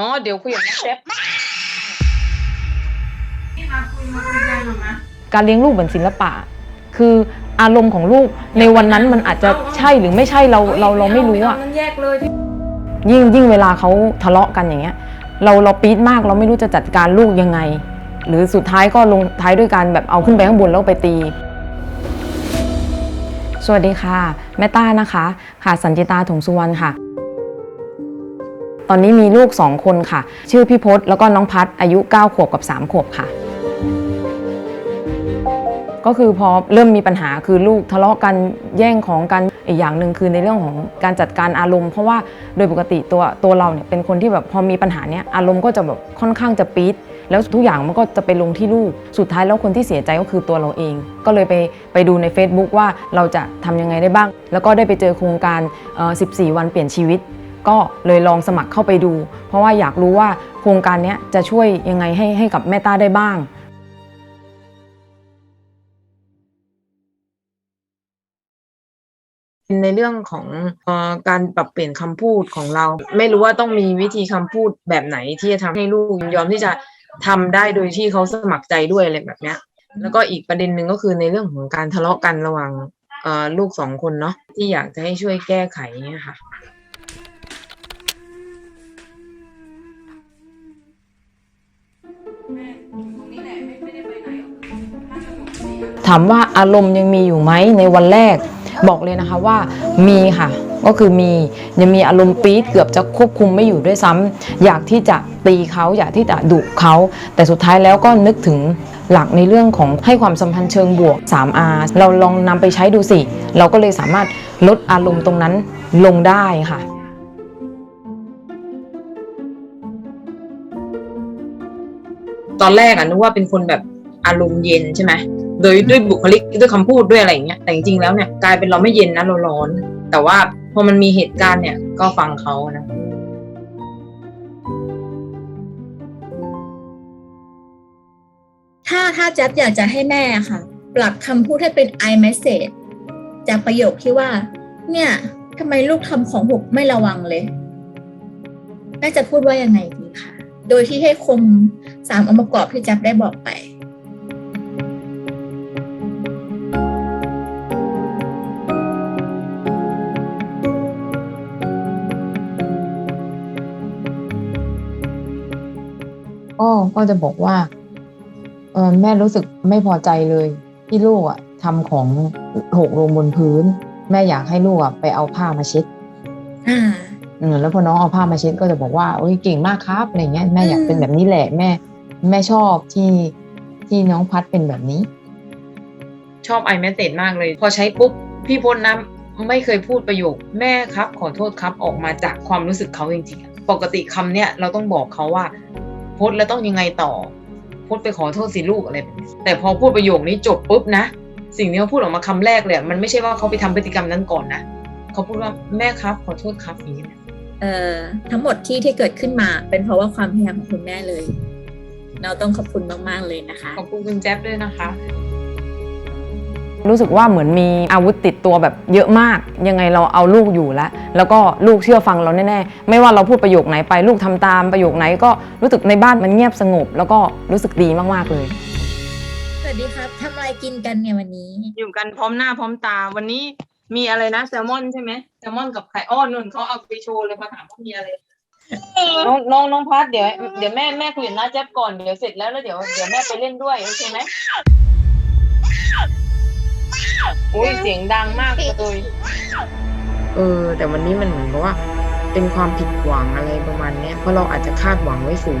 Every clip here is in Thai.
อ๋อ เดี๋ยวคุยกับน้าแจ๊บการเลี้ยงลูกเหมือนศิลปะ คืออารมณ์ของลูกในวันนั้นมันอาจจะใช่หรือไม่ใช่เราเราเราไม่รู้อะมันแยกเลยยิ่งยิ่งเวลาเขาทะเลาะกันอย่างเงี้ย เราเราปี๊ดมากเราไม่รู้จะจัดการลูกยังไง หรือสุดท้ายก็ลงท้ายด้วยการแบบเอาขึ้นไปข้างบนแล้วไปตี สวัสดีค่ะ แม่ต้านะคะ ค่ะสันจิตาถงสุวรรณค่ะ ตอนนี้มีลูกสองคนค่ะ ชื่อพี่พศแล้วก็น้องพัดอายุ 9 ขวบกับ 3 ขวบค่ะ ก็คือพอเริ่มมีปัญหาคือลูกทะเลาะกันแย่งของกันอีกอย่างหนึ่งคือในเรื่องของการจัดการอารมณ์ เพราะว่าโดยปกติตัวตัวเราเนี่ยเป็นคนที่แบบพอมีปัญหาเนี้ยอารมณ์ก็จะแบบค่อนข้างจะปี๊ดแล้วทุกอย่างมันก็จะไปลงที่ลูก สุดท้ายแล้วคนที่เสียใจก็คือตัวเราเอง ก็เลยไปไปดูใน Facebook ว่าเราจะทำยังไงได้บ้าง แล้วก็ได้ไปเจอโครงการเอ่อ14 วันเปลี่ยนชีวิต ก็เลยลองสมัครเข้าไปดู เพราะว่าอยากรู้ว่าโครงการนี้จะช่วยยังไงให้ให้กับแม่ต้าได้บ้างในเรื่องของอการปรับเปลี่ยนคำพูดของเรา ไม่รู้ว่าต้องมีวิธีคำพูดแบบไหนที่จะทำให้ลูกยอมที่จะทำได้โดยที่เขาสมัครใจด้วยอะไรแบบเนี้ย แล้วก็อีกประเด็นหนึ่งก็คือในเรื่องของการทะเลาะกันระหว่างลูกสองคนเนาะที่อยากจะให้ช่วยแก้ไขเนี่ยค่ะ ถามว่าอารมณ์ยังมีอยู่ไหมในวันแรก บอกเลยนะคะว่ามีค่ะ ก็คือมียังมีอารมณ์ปี๊ดเกือบจะควบคุมไม่อยู่ด้วยซ้ำอยากที่จะตีเขาอยากที่จะดุเขาแต่สุดท้ายแล้วก็นึกถึงหลักในเรื่องของให้ความสัมพันธ์เชิงบวก 3R เราลองนำไปใช้ดูสิ เราก็เลยสามารถลดอารมณ์ตรงนั้นลงได้ค่ะตอนแรกอะนึกว่าเป็นคนแบบอารมณ์เย็นใช่ไหม โดยด้วยบุคลิกด้วยคำพูดด้วยอะไรอย่างเงี้ยแต่จริงๆแล้วเนี่ยกลายเป็นเราไม่เย็นนะเราร้อน แต่ว่าพอมันมีเหตุการณ์เนี่ยก็ฟังเขานะถ้าถ้าแจ๊บอยากจะให้แม่ค่ะ ปรับคำพูดให้เป็น i message จากประโยคที่ว่า เนี่ยทำไมลูกทำของหกไม่ระวังเลยแม่จะพูดว่ายังไงดีคะโดยที่ให้คมสามองค์ประกอบที่แจ๊บได้บอกไป ก็ก็จะบอกว่าเออแม่รู้สึกไม่พอใจเลยที่ลูกอะทำของหกลงบนพื้น แม่อยากให้ลูกอะไปเอาผ้ามาเช็ดอ่าเออแล้วพอน้องเอาผ้ามาเช็ดก็จะบอกว่าโอ้ยเก่งมากครับอะไรเงี้ยแม่อยากเป็นแบบนี้แหละแม่ แม่ชอบที่ที่น้องพัดเป็นแบบนี้ ชอบไอแมสเซจมากเลย พอใช้ปุ๊บพี่พจน์นะไม่เคยพูดประโยค แม่ครับ ขอโทษครับออกมาจากความรู้สึกเขาจริงๆอะปกติคำเนี้ยเราต้องบอกเขาว่า พจน์แล้วต้องยังไงต่อพจน์ไปขอโทษสิลูกอะไรแบบนี้แต่พอพูดประโยคนี้จบปุ๊บนะ สิ่งที่เขาพูดออกมาคำแรกเลยอะมันไม่ใช่ว่าเขาไปทำพฤติกรรมนั้นก่อนนะเขาพูดว่าแม่ครับ ขอโทษครับอย่างนี้นะเอ่อทั้งหมดที่ที่เกิดขึ้นมาเป็นเพราะว่าความพยายามของคุณแม่เลย เราต้องขอบคุณมาก ๆ เลยนะคะ ขอบคุณคุณแจ๊บด้วยนะคะ รู้สึกว่าเหมือนมีอาวุธติดตัวแบบเยอะมาก ยังไงเราเอาลูกอยู่แล้ว แล้วก็ลูกเชื่อฟังเราแน่ๆ ไม่ว่าเราพูดประโยคไหนไปลูกทำตามประโยคไหนก็รู้สึกในบ้านมันเงียบสงบ แล้วก็รู้สึกดีมากๆเลยสวัสดีครับทำอะไรกินกันเนี่ยวันนี้ อยู่กันพร้อมหน้าพร้อมตาวันนี้มีอะไรนะแซลมอนใช่ไหมแซลมอนกับไข่อ้อนนุ่นเขาเอาไปโชว์เลยมาถามว่ามีอะไรน้องน้องน้องพัดเดี๋ยวเดี๋ยวแม่แม่คุยกับน้าแจ๊บก่อนเดี๋ยวเสร็จแล้วแล้วเดี๋ยวเดี๋ยวแม่ไปเล่นด้วยโอเคไหม อุ้ยเสียงดังมากเลยเออ แต่วันนี้มันเหมือนกับว่า เป็นความผิดหวังอะไรประมาณเนี้ยเพราะเราอาจจะคาดหวังไว้สูง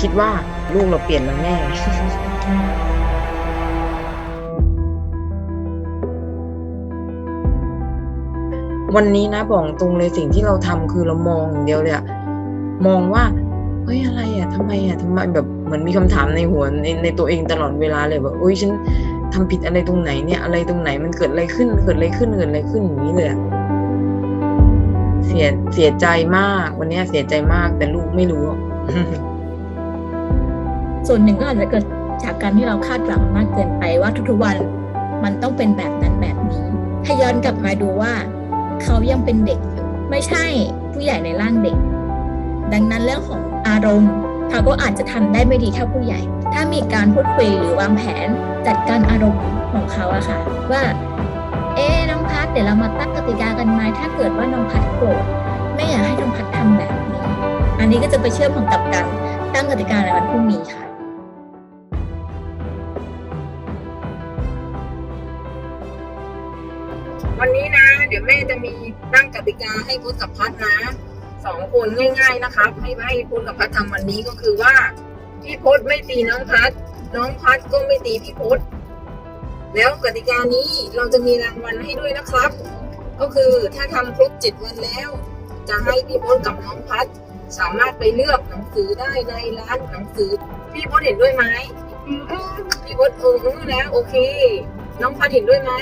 คิดว่าลูกเราเปลี่ยนแล้วแน่ วันนี้นะบอกตรงเลยสิ่งที่เราทำคือเรามองอย่างเดียวเลยอะมองว่าเฮ้ยอะไรอะทำไมอะทำไมแบบเหมือนมีคำถามในหัวในในตัวเองตลอดเวลาเลยแบบเอ้ยฉัน ทำผิดอะไรตรงไหนเนี่ย อะไรตรงไหนมันเกิดอะไรขึ้น เกิดอะไรขึ้นเกิดอะไรขึ้นอย่างนี้เลยเสียเสียใจมาก วันนี้เสียใจมากแต่ลูกไม่รู้ ส่วนหนึ่งก็อาจจะเกิดจากการที่เราคาดหวังมากเกินไปว่าทุกๆวันมันต้องเป็นแบบนั้นแบบนี้ให้ย้อนกลับมาดูว่า เขายังเป็นเด็กอยู่ไม่ใช่ผู้ใหญ่ในร่างเด็ก ดังนั้นเรื่องของอารมณ์ เขาก็อาจจะทำได้ไม่ดีเท่าผู้ใหญ่ ถ้ามีการพูดคุยหรือวางแผนจัดการอารมณ์ของเขาอะค่ะ ว่า เอ๊น้องพัดเดี๋ยวเรามาตั้งกติกากันไหมถ้าเกิดว่าน้องพัดโกรธไม่อยากให้น้องพัดทำแบบนี้ อันนี้ก็จะไปเชื่อมของกับการตั้งกติกาในวันพรุ่งนี้ค่ะวันนี้นะ เดี๋ยวแม่จะมีตั้งกติกาให้พุทกับพัฒนะ สองคนง่าย ๆนะครับให้ให้พุทธกับพัฒทำวันนี้ก็คือว่า พี่พศไม่ตีน้องพัฒน้องพัฒก็ไม่ตีพี่พศแล้วกติกานี้เราจะมีรางวัลให้ด้วยนะครับ ก็คือถ้าทำครบเจ็ดวันแล้ว จะให้พี่พศกับน้องพัฒสามารถไปเลือกหนังสือได้ในร้านหนังสือ พี่พศเห็นด้วยไหมพี่พศเออเออแล้วโอเค น้องพัฒเห็นด้วยไหม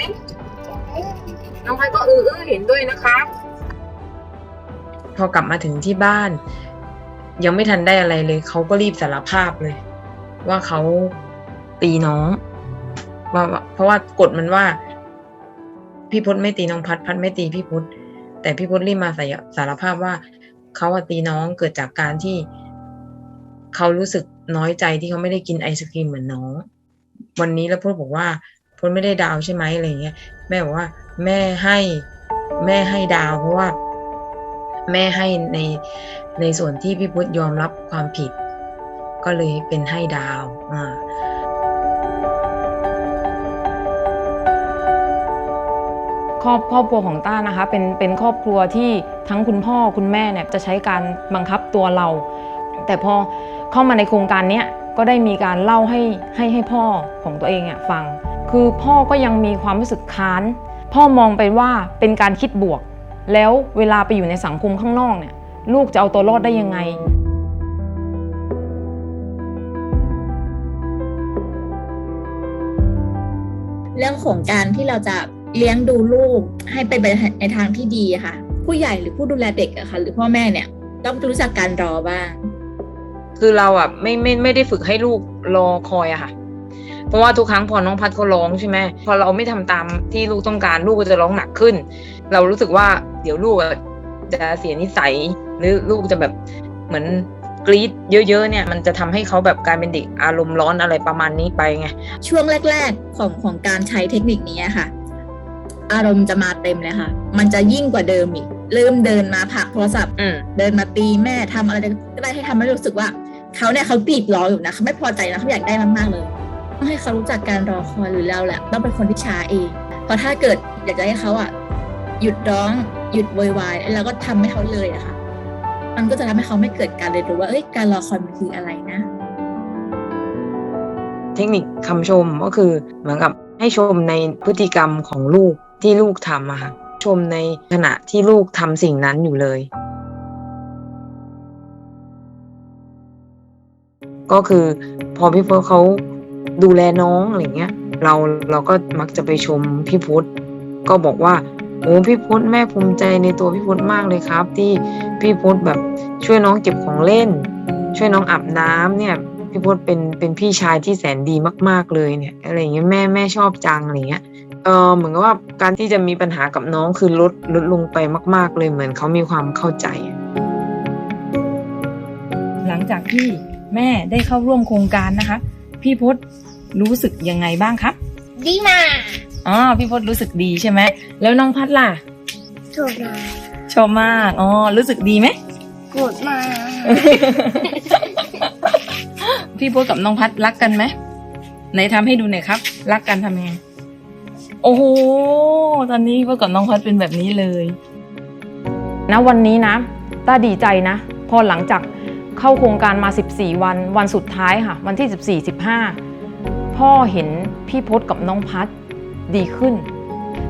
น้องพัดก็เออเออเห็นด้วยนะครับ พอกลับมาถึงที่บ้าน ยังไม่ทันได้อะไรเลย เขาก็รีบสารภาพเลย ว่าเขาตีน้องว่าเพราะว่ากฎมันว่า พี่พศไม่ตีน้องพัดพัดไม่ตีพี่พศแต่พี่พศรีบมาสารสารภาพว่าเขาตีน้องเกิดจากการที่เขารู้สึกน้อยใจที่เขาไม่ได้กินไอศกรีมเหมือนน้อง วันนี้แล้วพศบอกว่าพศไม่ได้ดาวใช่ไหมอะไรเงี้ยแม่บอกว่า แม่ให้ แม่ให้ดาวเพราะว่า แม่ให้ในในส่วนที่พี่พุทธยอมรับความผิด ก็เลยเป็นให้ดาวอ่าครอบครอบครัวของต้านะคะเป็นเป็นครอบครัวที่ทั้งคุณพ่อคุณแม่เนี่ยจะใช้การบังคับตัวเรา แต่พอเข้ามาในโครงการเนี้ยก็ได้มีการเล่าให้ให้ให้พ่อของตัวเองอะฟัง คือพ่อก็ยังมีความรู้สึกค้าน พ่อมองไปว่าเป็นการคิดบวก แล้วเวลาไปอยู่ในสังคมข้างนอกเนี่ยลูกจะเอาตัวรอดได้ยังไงเรื่องของการที่เราจะเลี้ยงดูลูกให้เป็นไปในทางที่ดีอะค่ะ ผู้ใหญ่หรือผู้ดูแลเด็กอะค่ะ หรือพ่อแม่เนี่ย ต้องรู้จักการรอบ้าง คือเราอะไม่ไม่ไม่ได้ฝึกให้ลูกรอคอยอะค่ะ เพราะว่าทุกครั้งพอน้องพัดเขาร้องใช่ไหมพอเราไม่ทำตามที่ลูกต้องการลูกก็จะร้องหนักขึ้น เรารู้สึกว่าเดี๋ยวลูกอะจะเสียนิสัย หรือลูกจะแบบเหมือนกรี๊ดเยอะๆเนี่ย มันจะทำให้เขาแบบกลายเป็นเด็กอารมณ์ร้อนอะไรประมาณนี้ไปไงช่วงแรก ๆของของการใช้เทคนิคนี้อะค่ะ อารมณ์จะมาเต็มเลยค่ะ มันจะยิ่งกว่าเดิมอีกเริ่มเดินมาผลักโทรศัพท์อืมเดินมาตีแม่ทำอะไรก็ได้ให้ทำให้รู้สึกว่าเขาเนี่ยเขาบีบรออยู่นะเขาไม่พอใจนะเขาอยากได้มากๆเลยต้องให้เขารู้จักการรอคอยหรือเราแหละต้องเป็นคนที่ช้าเองเพราะถ้าเกิดอยากจะให้เขาอะ หยุดร้องหยุดโวยวายแล้วก็ทำให้เขาเลยอะค่ะ มันก็จะทำให้เขาไม่เกิดการเรียนรู้ว่าเอ้ยการรอคอยมันคืออะไรนะ เทคนิคคำชมก็คือเหมือนกับให้ชมในพฤติกรรมของลูกที่ลูกทำอะค่ะชมในขณะที่ลูกทำสิ่งนั้นอยู่เลย ก็คือพอพี่พุทธเขาดูแลน้องอะไรเงี้ย เราเราก็มักจะไปชมพี่พุทธก็บอกว่า โอ้พี่พุทธแม่ภูมิใจในตัวพี่พุทธมากเลยครับ ที่พี่พุทธแบบช่วยน้องเก็บของเล่น ช่วยน้องอาบน้ำเนี่ย พี่พุทธเป็นเป็นพี่ชายที่แสนดีมากๆเลยเนี่ยอะไรอย่างเงี้ยแม่แม่ชอบจังอะไรเงี้ยเออเหมือนกับว่าการที่จะมีปัญหากับน้องคือลดลดลงไปมาก ๆ เลยเหมือนเขามีความเข้าใจ หลังจากที่แม่ได้เข้าร่วมโครงการนะคะ พี่พศรู้สึกยังไงบ้างครับดีมาก อ๋อพี่พศรู้สึกดีใช่ไหมแล้วน้องพัดล่ะถูกมาชอบมากอ๋อรู้สึกดีไหม โกรธมากพี่พศกับน้องพัดรักกันไหมไหนทำให้ดูหน่อยครับ รักกันทำยังไงโอ้โหตอนนี้พี่พศกับน้องพัดเป็นแบบนี้เลย นะวันนี้นะต้าดีใจนะ พอหลังจากเข้าโครงการมา 14 วัน วันสุดท้ายค่ะ วันที่ 14 15 พ่อเห็นพี่พศกับน้องพัด ดีขึ้น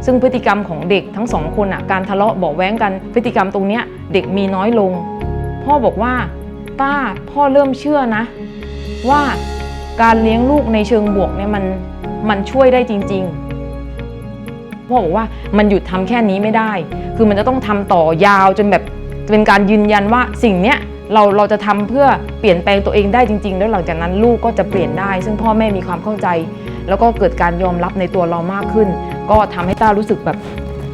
ซึ่งพฤติกรรมของเด็กทั้งสองคนอะการทะเลาะเบาแว้งกันพฤติกรรมตรงเนี้ยเด็กมีน้อยลง พ่อบอกว่าต้าพ่อเริ่มเชื่อนะ ว่าการเลี้ยงลูกในเชิงบวกเนี่ยมันมันช่วยได้จริง ๆ พ่อบอกว่ามันหยุดทำแค่นี้ไม่ได้ คือมันจะต้องทำต่อยาวจนแบบเป็นการยืนยันว่าสิ่งเนี้ย เราเราจะทำเพื่อเปลี่ยนแปลงตัวเองได้จริง ๆ แล้วหลังจากนั้นลูกก็จะเปลี่ยนได้ ซึ่งพ่อแม่มีความเข้าใจ แล้วก็เกิดการยอมรับในตัวเรามากขึ้น ก็ทำให้ต้ารู้สึกแบบ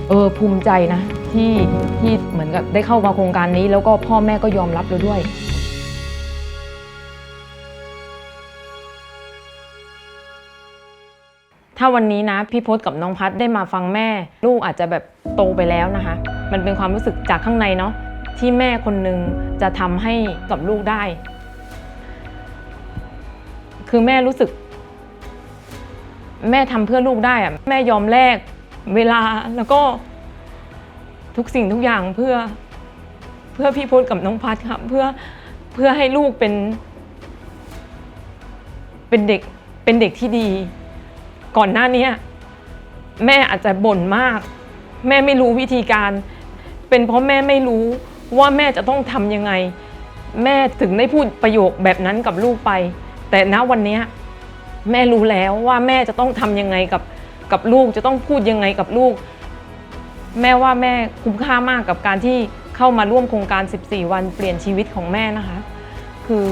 เออภูมิใจนะที่ที่ที่เหมือนกับได้เข้ามาโครงการนี้ แล้วก็พ่อแม่ก็ยอมรับเราด้วยถ้าวันนี้นะพี่พศกับน้องพัดได้มาฟังแม่ ลูกอาจจะแบบโตไปแล้วนะคะ มันเป็นความรู้สึกจากข้างในเนาะ ที่แม่คนหนึ่งจะทำให้กับลูกได้ คือแม่รู้สึก แม่ทำเพื่อลูกได้อะแม่ยอมแลกเวลาแล้วก็ทุกสิ่งทุกอย่างเพื่อเพื่อพี่พศกับน้องพัดค่ะเพื่อเพื่อให้ลูกเป็น เป็นเด็กเป็นเด็กที่ดี ก่อนหน้านี้แม่อาจจะบ่นมาก แม่ไม่รู้วิธีการ เป็นเพราะแม่ไม่รู้ ว่าแม่จะต้องทำยังไง แม่ถึงได้พูดประโยคแบบนั้นกับลูกไป แต่ณวันนี้แม่รู้แล้วว่าแม่จะต้องทำยังไงกับกับลูกจะต้องพูดยังไงกับลูก แม่ว่าแม่คุ้มค่ามากกับการที่เข้ามาร่วมโครงการ 14 วันเปลี่ยนชีวิตของแม่นะคะ คือ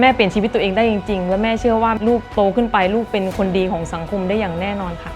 แม่เปลี่ยนชีวิตตัวเองได้จริง ๆ และแม่เชื่อว่าลูกโตขึ้นไปลูกเป็นคนดีของสังคมได้อย่างแน่นอนค่ะ